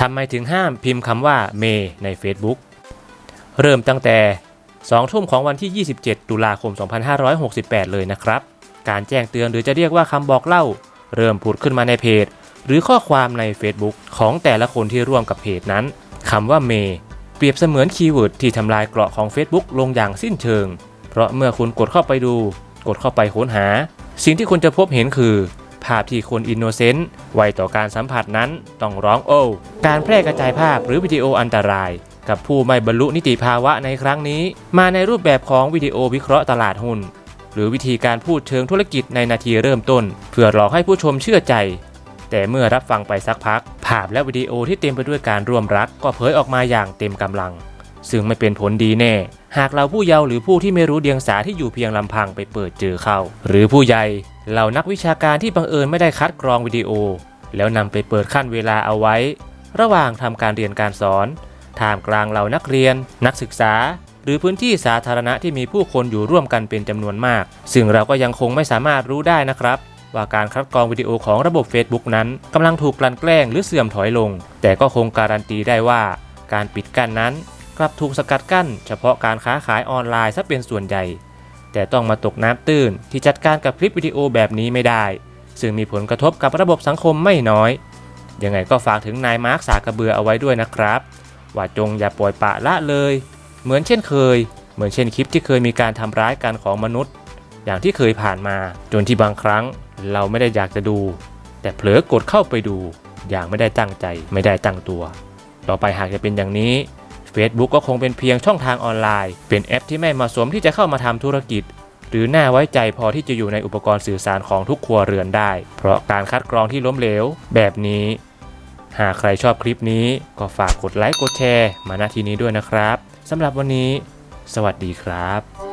ทำไมถึงห้ามพิมพ์คำว่าเมใน Facebook เริ่มตั้งแต่ 2 ทุ่มของวันที่ 27 ตุลาคม 2568 เลยนะครับ การแจ้งเตือนหรือจะเรียกว่าคำบอกเล่า เริ่มผุดขึ้นมาในเพจ หรือข้อความใน Facebook ของแต่ละคนที่ร่วมกับเพจนั้นคำว่าเมเปรียบเสมือนคีย์เวิร์ดที่ทำลายเกราะของ Facebook ลงอย่างสิ้นเชิง เพราะเมื่อคุณกดเข้าไปดู กดเข้าไปค้นหา สิ่งที่คุณจะพบเห็นคือาพที่คนอินโนเซนต์ไวต่อการสัมผัสนั้นต้องร้องโอ้การแพร่กระจายภาพหรือวิดีโออันตราย กับผู้ไม่บรรลุนิติภาวะในครั้งนี้ มาในรูปแบบของวิดีโอวิเคราะห์ตลาดหุ้น หรือวิธีการพูดเชิงธุรกิจในนาทีเริ่มต้น เพื่อหลอกให้ผู้ชมเชื่อใจ แต่เมื่อรับฟังไปสักพัก ภาพและวิดีโอที่เต็มไปด้วยการร่วมรัก ก็เผยออกมาอย่างเต็มกำลัง ซึ่งไม่เป็นผลดีแน่หากเราผู้เยาว์หรือผู้ที่ไม่รู้เดียงสาที่อยู่เพียงลำพังไปเปิดเจอเข้าหรือผู้ใหญ่ เหล่านักวิชาการที่บังเอิญไม่ได้คัดกรองวิดีโอ แล้วนำไปเปิดขั้นเวลาเอาไว้ ระหว่างทำการเรียนการสอนท่ามกลางเหล่านักเรียน นักศึกษา หรือพื้นที่สาธารณะที่มีผู้คนอยู่ร่วมกันเป็นจำนวนมาก ซึ่งเราก็ยังคงไม่สามารถรู้ได้นะครับ ว่าการคัดกรองวิดีโอของระบบ Facebook นั้นกำลังถูกกลั่นแกล้งหรือเสื่อมถอยลง แต่ก็คงการันตีได้ว่า การปิดกั้นนั้น กลับถูกสกัดกั้น เฉพาะการค้าขายออนไลน์ซะเป็นส่วนใหญ่ แต่ต้องมาตกน้ำตื้นที่จัดการกับคลิปวิดีโอแบบนี้ไม่ได้ ซึ่งมีผลกระทบกับระบบสังคมไม่น้อย ยังไงก็ฝากถึงนายมาร์คสากระเบือเอาไว้ด้วยนะครับ ว่าจงอย่าปล่อยปะละเลย เหมือนเช่นเคย เหมือนเช่นคลิปที่เคยมีการทำร้ายกันของมนุษย์ อย่างที่เคยผ่านมา จนที่บางครั้งเราไม่ได้อยากจะดู แต่เผลอกดเข้าไปดู อย่างไม่ได้ตั้งใจไม่ได้ตั้งตัว ต่อไปหากจะเป็นอย่างนี้ Facebook ก็คงเป็นเพียงช่องทางออนไลน์ เป็นแอปที่ไม่เหมาะสมที่จะเข้ามาทำธุรกิจ หรือน่าไว้ใจพอที่จะอยู่ในอุปกรณ์สื่อสารของทุกครัวเรือนได้ เพราะการคัดกรองที่ล้มเหลว แบบนี้ หากใครชอบคลิปนี้ก็ฝากกดไลค์กดแชร์ มาณที่นี้ด้วยนะครับสำหรับวันนี้ สวัสดีครับ